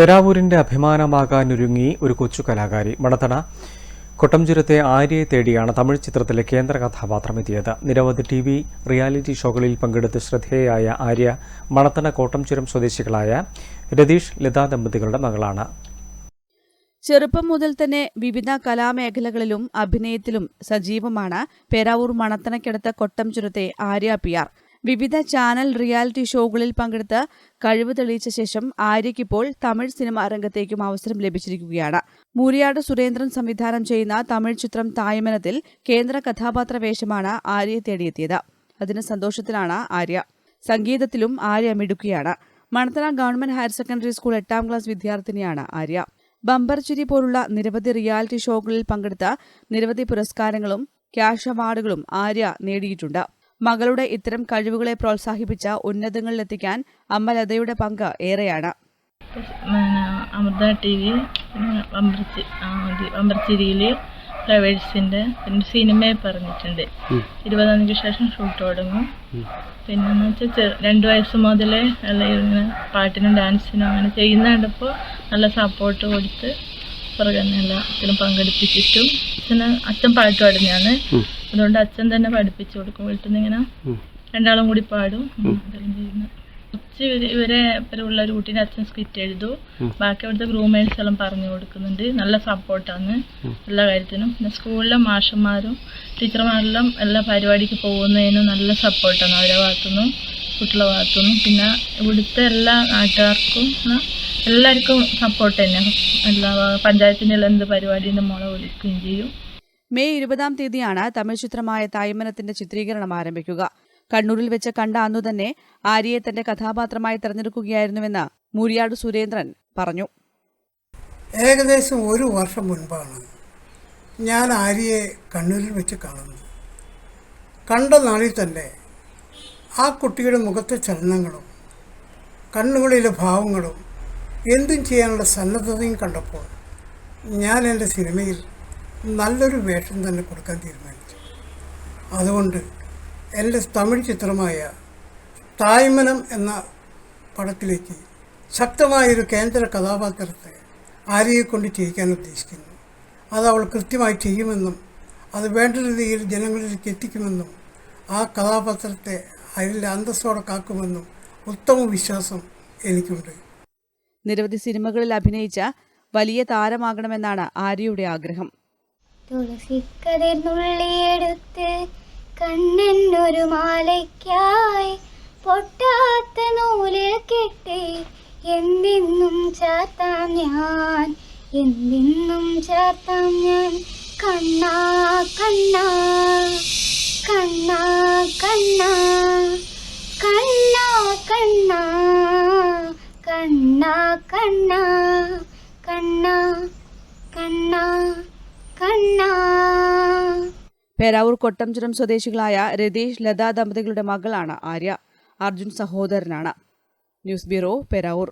പെരാവൂരിന്റെ അഭിമാനമാകാനൊരുങ്ങി ഒരു കൊച്ചു കലാകാരി. മണത്തണ കൊട്ടംചുരത്തെ ആര്യയെ തേടിയാണ് തമിഴ് ചിത്രത്തിലെ കേന്ദ്ര കഥാപാത്രം എത്തിയത്. നിരവധി ടി വി റിയാലിറ്റി ഷോകളിൽ പങ്കെടുത്ത് ശ്രദ്ധേയയായ ആര്യ മണത്തണ കോട്ടംചുരം സ്വദേശികളായ രതീഷ് ലതാ ദമ്പതികളുടെ മകളാണ്. ചെറുപ്പം മുതൽ തന്നെ വിവിധ കലാമേഖലകളിലും അഭിനയത്തിലും സജീവമാണ് പേരാവൂർ മണത്തണയ്ക്കടുത്ത കൊട്ടംചുരത്തെ ആര്യ പി ആർ. വിവിധ ചാനൽ റിയാലിറ്റി ഷോകളിൽ പങ്കെടുത്ത് കഴിവ് തെളിയിച്ച ശേഷം ആര്യയ്ക്കിപ്പോൾ തമിഴ് സിനിമാ രംഗത്തേക്കും അവസരം ലഭിച്ചിരിക്കുകയാണ്. മൂരിയാട് സുരേന്ദ്രൻ സംവിധാനം ചെയ്യുന്ന തമിഴ് ചിത്രം തായ്മനത്തിൽ കേന്ദ്ര കഥാപാത്ര വേഷമാണ് ആര്യയെ തേടിയെത്തിയത്. അതിന് സന്തോഷത്തിലാണ് ആര്യ. സംഗീതത്തിലും Arya മിടുക്കുകയാണ് Manathala government higher secondary school എട്ടാം ക്ലാസ് വിദ്യാർത്ഥിനിയാണ് ആര്യ. ബമ്പർ ചിരി പോലുള്ള നിരവധി റിയാലിറ്റി ഷോകളിൽ പങ്കെടുത്ത നിരവധി പുരസ്കാരങ്ങളും ക്യാഷ് അവാർഡുകളും ആര്യ നേടിയിട്ടുണ്ട്. മകളുടെ ഇത്തരം കഴിവുകളെ പ്രോത്സാഹിപ്പിച്ച ഉന്നതങ്ങളിലെത്തിക്കാൻ അമ്മ ലതയുടെ പങ്ക് ഏറെയാണ്. അമൃത ടി വി അമൃത്തിരിയിലെ ഫ്ലവേഴ്സിന്റെ പിന്നെ സിനിമയെ പറഞ്ഞിട്ടുണ്ട്. ഇരുപതാം തീയതിക്ക് ശേഷം ഷൂട്ട് തുടങ്ങും. പിന്നെന്ന് വെച്ചാൽ രണ്ട് വയസ്സ് മുതലേ നല്ല ഇങ്ങനെ പാട്ടിനും ഡാൻസിനും അങ്ങനെ ചെയ്യുന്ന കണ്ടപ്പോൾ നല്ല സപ്പോർട്ട് കൊടുത്ത് പുറകെ എല്ലാത്തിലും പങ്കെടുപ്പിച്ചിട്ടും. അച്ഛന് അച്ഛൻ പാട്ട് പാടുന്നതാണ്. അതുകൊണ്ട് അച്ഛൻ തന്നെ പഠിപ്പിച്ചു കൊടുക്കും. വീട്ടിൽ നിന്ന് ഇങ്ങനെ രണ്ടാളും കൂടി പാടും. അതെല്ലാം ചെയ്യുന്നത് ഉച്ച ഇവർ ഇവരുള്ള ഒരു കുട്ടീനെ അച്ഛൻ സ്ക്രിപ്റ്റ് എഴുതും. ബാക്കി അവിടുത്തെ ഗ്രൂമേഴ്സ് എല്ലാം പറഞ്ഞു കൊടുക്കുന്നുണ്ട്. നല്ല സപ്പോർട്ടാണ് എല്ലാ കാര്യത്തിനും. പിന്നെ സ്കൂളിലെ മാഷന്മാരും ടീച്ചർമാരെല്ലാം എല്ലാ പരിപാടിക്ക് പോകുന്നതിനും നല്ല സപ്പോർട്ടാണ് അവരെ ഭാഗത്തുനിന്നും കുട്ടികളെ ഭാഗത്തുനിന്നും. പിന്നെ ഇവിടുത്തെ എല്ലാ നാട്ടുകാർക്കും എല്ലാവർക്കും സപ്പോർട്ട് തന്നെ എല്ലാ പഞ്ചായത്തിന്റെ എല്ലാം എന്ത് പരിപാടിന്റെ മോളെ വിളിക്കുകയും ചെയ്യും. മെയ് ഇരുപതാം തീയതിയാണ് തമിഴ് ചിത്രമായ തായ്മനത്തിന്റെ ചിത്രീകരണം ആരംഭിക്കുക. കണ്ണൂരിൽ വെച്ച് കണ്ട അന്നു തന്നെ ആര്യയെ തന്റെ കഥാപാത്രമായി തെരഞ്ഞെടുക്കുകയായിരുന്നുവെന്ന് മൂരിയാട് സുരേന്ദ്രൻ പറഞ്ഞു. ഏകദേശം ഒരു വർഷം മുൻപാണ് ഞാൻ ആര്യയെ കണ്ണൂരിൽ വെച്ച് കാണുന്നത്. കണ്ട നാളിൽ തന്നെ ആ കുട്ടിയുടെ മുഖത്തെ ചലനങ്ങളും കണ്ണുകളിലെ ഭാവങ്ങളും എന്തും ചെയ്യാനുള്ള സന്നദ്ധതയും കണ്ടപ്പോൾ ഞാൻ എന്റെ സിനിമയിൽ നല്ലൊരു വേഷം തന്നെ കൊടുക്കാൻ തീരുമാനിച്ചു. അതുകൊണ്ട് എന്റെ തമിഴ് ചിത്രമായ തായ്മനം എന്ന പടത്തിലേക്ക് ശക്തമായൊരു കേന്ദ്ര കഥാപാത്രത്തെ ആര്യയെ കൊണ്ട് ചെയ്യിക്കാൻ ഉദ്ദേശിക്കുന്നു. അത് അവൾ കൃത്യമായി ചെയ്യുമെന്നും അത് വേണ്ട രീതിയിൽ ജനങ്ങളിലേക്ക് എത്തിക്കുമെന്നും ആ കഥാപാത്രത്തെ അതിൽ അന്തസ്സോടെ കാക്കുമെന്നും ഉത്തമ വിശ്വാസം എനിക്കുണ്ട്. നിരവധി സിനിമകളിൽ അഭിനയിച്ച വലിയ താരമാകണമെന്നാണ് ആര്യയുടെ ആഗ്രഹം. തുളസിക്കതിർ നുള്ളിയെടുത്ത് മാലയ്ക്കായി പൊട്ടാത്ത നൂലിൽ കെട്ടി എന്തിന്നും ചാത്താം ഞാൻ എന്തിന്നും ചാത്താം ഞാൻ കണ്ണാ കണ്ണാ കണ്ണാ കണ്ണാ കണ്ണാ കണ്ണാ കണ്ണാ കണ്ണാ കണ്ണാ കണ്ണാ കണ്ണാ. പേരാവൂർ കൊട്ടംചുരം സ്വദേശികളായ രതീഷ് ലതാ ദമ്പതികളുടെ മകളാണ് ആര്യ. അർജുൻ സഹോദരനാണ്. News bureau Peravoor.